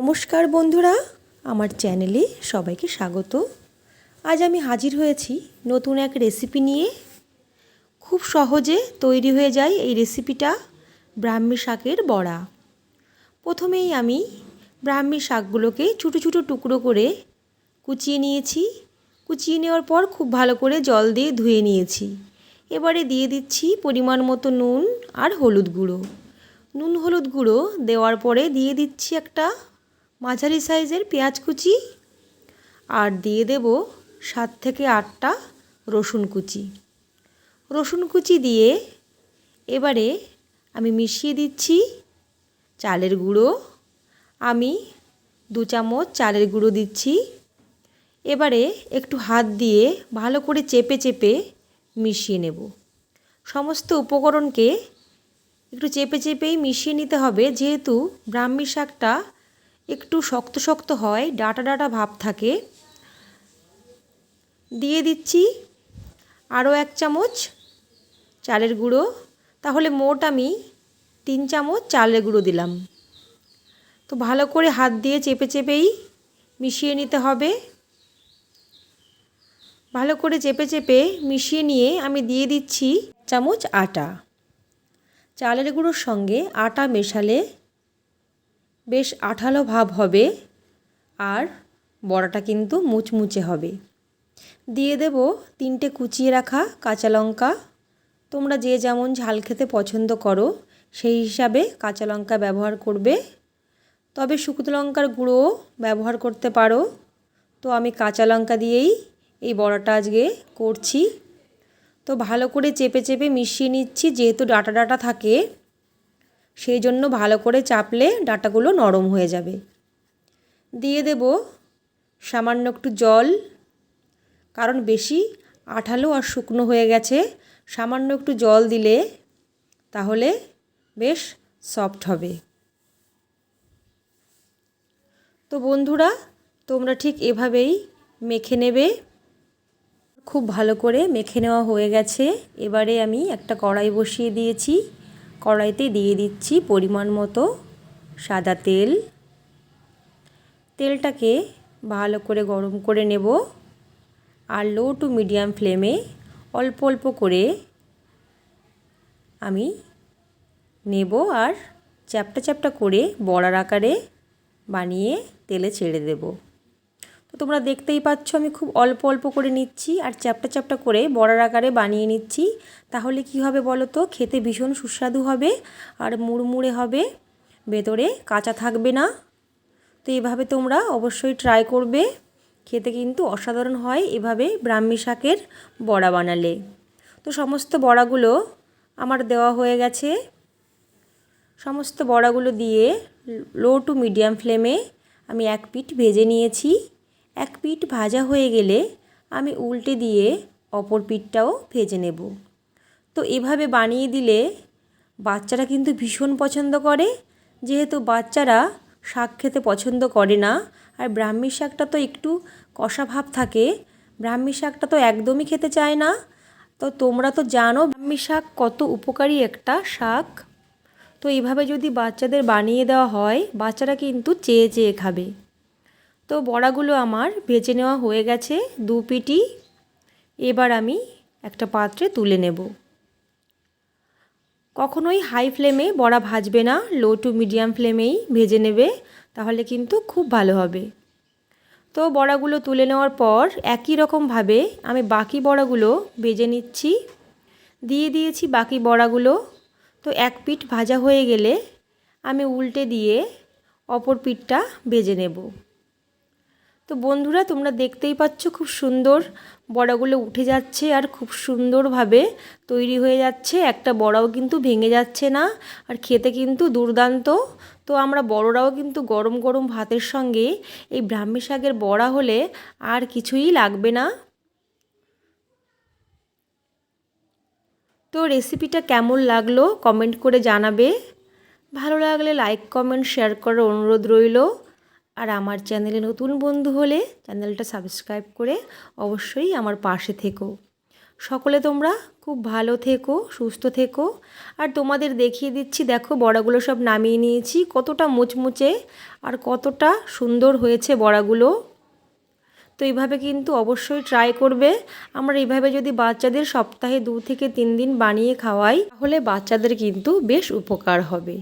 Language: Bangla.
নমস্কার বন্ধুরা, আমার চ্যানেলে সবাইকে স্বাগত। আজ আমি হাজির হয়েছি নতুন এক রেসিপি নিয়ে। খুব সহজে তৈরি হয়ে যায় এই রেসিপিটা ব্রাহ্মী শাকের বড়া। প্রথমেই আমি ব্রাহ্মী শাকগুলোকে ছোটো ছোটো টুকরো করে কুচিয়ে নিয়েছি। কুচিয়ে নেওয়ার পর খুব ভালো করে জল দিয়ে ধুয়ে নিয়েছি। এবারে দিয়ে দিচ্ছি পরিমাণ মতো নুন আর হলুদ গুঁড়ো। নুন হলুদ গুঁড়ো দেওয়ার পরে দিয়ে দিচ্ছি একটা মাঝারি সাইজের পেঁয়াজ কুচি আর দিয়ে দেব সাত থেকে আটটা রসুন কুচি। রসুন কুচি দিয়ে এবারে আমি মিশিয়ে দিচ্ছি চালের গুঁড়ো। আমি দু চামচ চালের গুঁড়ো দিচ্ছি। এবারে একটু হাত দিয়ে ভালো করে চেপে চেপে মিশিয়ে নেব। সমস্ত উপকরণকে একটু চেপে চেপেই মিশিয়ে নিতে হবে, যেহেতু ব্রাহ্মী শাকটা একটু শক্ত শক্ত হয়, ডাটা ডাটা ভাব থাকে। দিয়ে দিচ্ছি আরও এক চামচ চালের গুঁড়ো। তাহলে মোট আমি তিন চামচ চালের গুঁড়ো দিলাম। তো ভালো করে হাত দিয়ে চেপে চেপেই মিশিয়ে নিতে হবে। ভালো করে চেপে চেপে মিশিয়ে নিয়ে আমি দিয়ে দিচ্ছি চামচ আটা। চালের গুঁড়োর সঙ্গে আটা মেশালে বেশ আঠালো ভাব হবে আর বড়াটা কিন্তু মুচমুচে হবে। দিয়ে দেব তিনটে কুচিয়ে রাখা কাঁচা লঙ্কা। তোমরা যে যেমন ঝাল খেতে পছন্দ করো, সেই হিসাবে কাঁচা লঙ্কা ব্যবহার করবে। তবে শুকনো লঙ্কার গুঁড়ো ব্যবহার করতে পারো। তো আমি কাঁচা লঙ্কা দিয়েই এই বড়াটা আজকে করছি। তো ভালো করে চেপে চেপে মিশিয়ে নিচ্ছি, যেহেতু ডাটা ডাটা থাকে সেই জন্য ভালো করে চাপলে ডাটাগুলো নরম হয়ে যাবে। দিয়ে দেব সামান্য একটু জল, কারণ বেশি আঠালো আর শুকনো হয়ে গেছে। সামান্য একটু জল দিলে তাহলে বেশ সফট হবে। তো বন্ধুরা, তোমরা ঠিক এভাবেই মেখে নেবে। খুব ভালো করে মেখে নেওয়া হয়ে গেছে। এবারে আমি একটা কড়াই বসিয়ে দিয়েছি। কড়াইতে দিয়ে দিচ্ছি পরিমাণ মতো সাদা তেল। তেলটাকে ভালো করে গরম করে নেব আর লো টু মিডিয়াম ফ্লেমে অল্প অল্প করে আমি নেব আর চ্যাপটা চ্যাপটা করে বড়ার আকারে বানিয়ে তেলে ছেড়ে দেব। তো তোমরা দেখতেই পাচ্ছ, আমি খুব অল্প অল্প করে নিচ্ছি আর চ্যাপটা চ্যাপটা করে বড়ার আকারে বানিয়ে নিচ্ছি। তাহলে কি হবে বলো তো? খেতে ভীষণ সুস্বাদু হবে আর মুড়মুড়ে হবে। ভেতরে কাঁচা থাকবে না। তো এভাবে তোমরা অবশ্যই ট্রাই করবে। খেতে কিন্তু অসাধারণ হয় এভাবে ব্রাহ্মী শাকের বড়া বানালে। তো সমস্ত বড়াগুলো আমার দেওয়া হয়ে গেছে। সমস্ত বড়াগুলো দিয়ে লো টু মিডিয়াম ফ্লেমে আমি এক পিঠ ভেজে নিয়েছি। এক পিঠ ভাজা হয়ে গেলে আমি উল্টে দিয়ে অপর পিঠটাও ভেজে নেব। তো এভাবে বানিয়ে দিলে বাচ্চারা কিন্তু ভীষণ পছন্দ করে, যেহেতু বাচ্চারা শাক খেতে পছন্দ করে না, আর ব্রাহ্মী শাকটা তো একটু কষা ভাব থাকে ব্রাহ্মী শাকটা তো একদমই খেতে চায় না। তো তোমরা তো জানো ব্রাহ্মী শাক কত উপকারী একটা শাক। তো এইভাবে যদি বাচ্চাদের বানিয়ে দেওয়া হয়, বাচ্চারা কিন্তু চেয়ে চেয়ে খাবে। তো বড়াগুলো আমার ভেজে নেওয়া হয়ে গেছে দু পিটি। এবার আমি একটা পাত্রে তুলে নেব। কখনোই হাই ফ্লেমে বড়া ভাজবে না লো টু মিডিয়াম ফ্লেমেই ভেজে নেবে, তাহলে কিন্তু খুব ভালো হবে। তো বড়াগুলো তুলে নেওয়ার পর একই রকমভাবে আমি বাকি বড়াগুলো ভেজে নিচ্ছি। দিয়ে দিয়েছি বাকি বড়াগুলো। তো এক পিঠ ভাজা হয়ে গেলে আমি উল্টে দিয়ে অপর পিঠটা ভেজে নেব। তো বন্ধুরা, তোমরা দেখতেই পাচ্ছ খুব সুন্দর বড়াগুলো উঠে যাচ্ছে আর খুব সুন্দরভাবে তৈরি হয়ে যাচ্ছে। একটা বড়াও কিন্তু ভেঙে যাচ্ছে না আর খেতে কিন্তু দুর্দান্ত। তো আমরা বড়রাও কিন্তু গরম গরম ভাতের সঙ্গে এই ব্রাহ্মী শাকের বড়া হলে আর কিছুই লাগবে না। তো রেসিপিটা কেমন লাগল কমেন্ট করে জানাবে। ভালো লাগলে লাইক, কমেন্ট, শেয়ার করার অনুরোধ রইল। আর আমার চ্যানেলে নতুন বন্ধু হলে চ্যানেলটা সাবস্ক্রাইব করে অবশ্যই আমার পাশে থেকো। সকলে তোমরা খুব ভালো থেকো, সুস্থ থেকো। আর তোমাদের দেখিয়ে দিচ্ছি, দেখো বড়াগুলো সব নামিয়ে নিয়েছি, কতটা মুচমুচে আর কতটা সুন্দর হয়েছে বড়াগুলো। তো এইভাবে কিন্তু অবশ্যই ট্রাই করবে। আমরা এইভাবে যদি বাচ্চাদের সপ্তাহে দু থেকে তিন দিন বানিয়ে খাওয়াই, তাহলে বাচ্চাদের কিন্তু বেশ উপকার হবে।